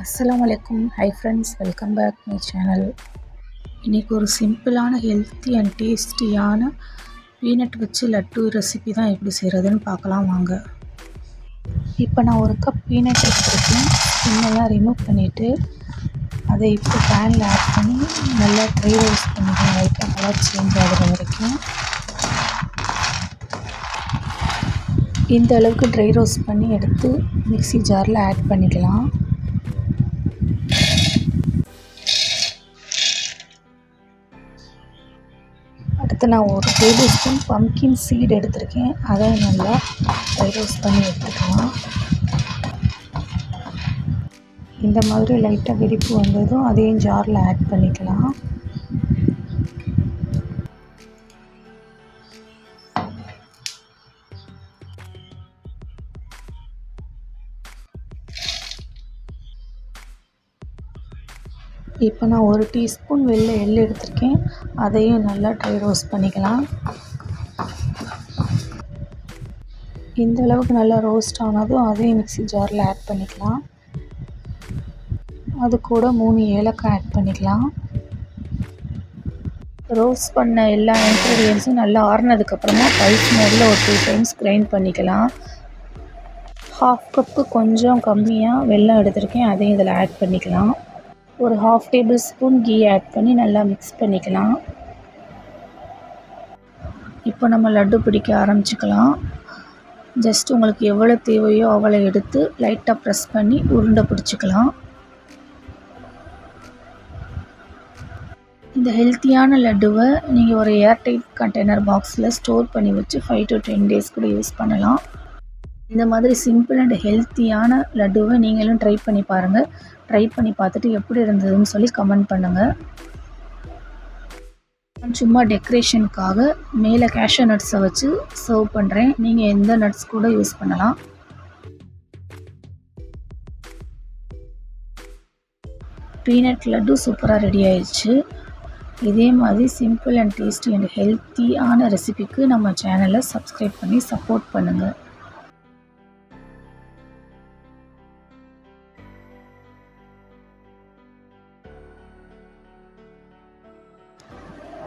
அஸ்லாம் வலைக்கும் hi friends welcome back my channel இன்றைக்கி ஒரு சிம்பிளான ஹெல்த்தி அண்ட் டேஸ்டியான பீனட் வச்சு லட்டு ரெசிபி தான் எப்படி செய்கிறதுன்னு பார்க்கலாம் வாங்க. இப்போ நான் ஒரு கப் பீனட் எடுத்துருக்கேன். ஸ்கின்னெல்லாம் ரிமூவ் பண்ணிவிட்டு அதை இப்போ பேனில் ஆட் பண்ணி நல்லா ட்ரை ரோஸ் பண்ணிக்கலாம் லைட்டாக கலர் சேஞ்ச் ஆகிற வரைக்கும் இந்த அளவுக்கு ட்ரை ரோஸ் பண்ணி எடுத்து மிக்சி ஜாரில் ஆட் பண்ணிக்கலாம். அடுத்து நான் ஒரு டேபிள் ஸ்பூன் பம்கின் சீட் எடுத்திருக்கேன். அதை நல்லா ஃப்ரை ரோஸ் பண்ணி எடுத்துக்கலாம். இந்த மாதிரி லைட்டாக வெடிப்பு வந்ததும் அதையும் ஜாரில் ஆட் பண்ணிக்கலாம். இப்போ நான் ஒரு டீஸ்பூன் வெள்ளை எள் எடுத்திருக்கேன். அதையும் நல்லா ட்ரை ரோஸ்ட் பண்ணிக்கலாம். இந்த அளவுக்கு நல்லா ரோஸ்ட் ஆனதும் அதையும் மிக்ஸி ஜாரில் ஆட் பண்ணிக்கலாம். அது கூட மூணு ஏலக்காய் ஆட் பண்ணிக்கலாம். ரோஸ்ட் பண்ண எல்லா இன்க்ரீடியன்ஸும் நல்லா ஆறுனதுக்கப்புறமா பல்ஸ் மோடில் ஒரு டூ டைம்ஸ் கிரைண்ட் பண்ணிக்கலாம். ஹாஃப் கப்பு கொஞ்சம் கம்மியாக வெல்லம் எடுத்திருக்கேன். அதையும் இதில் ஆட் பண்ணிக்கலாம். ஒரு half tablespoon ghee add பண்ணி நல்லா மிக்ஸ் பண்ணிக்கலாம். இப்போ நம்ம லட்டு பிடிக்க ஆரம்பிச்சுக்கலாம். ஜஸ்ட் உங்களுக்கு எவ்வளோ தேவையோ அவ்வளோ எடுத்து லைட்டாக ப்ரெஸ் பண்ணி உருண்டை பிடிச்சிக்கலாம். இந்த ஹெல்த்தியான லட்டுவை நீங்கள் ஒரு ஏர்டைட் கண்டெய்னர் பாக்ஸில் ஸ்டோர் பண்ணி வச்சு ஃபைவ் டு டென் டேஸ் கூட யூஸ் பண்ணலாம். இந்த மாதிரி சிம்பிள் அண்ட் ஹெல்த்தியான லட்டுவை நீங்களும் ட்ரை பண்ணி பாருங்கள் ட்ரை பண்ணி பார்த்துட்டு எப்படி இருந்ததுன்னு சொல்லி கமெண்ட் பண்ணுங்கள் சும்மா டெக்கரேஷனுக்காக மேலே கேஷ்யூ நட்ஸை வச்சு சர்வ் பண்ணுறேன் நீங்கள் எந்த நட்ஸ் கூட யூஸ் பண்ணலாம். பீனட் லட்டு சூப்பராக ரெடி ஆயிடுச்சு. இதே மாதிரி சிம்பிள் அண்ட் டேஸ்டி அண்ட் ஹெல்த்தியான ரெசிபிக்கு நம்ம சேனலை சப்ஸ்கிரைப் பண்ணி சப்போர்ட் பண்ணுங்கள்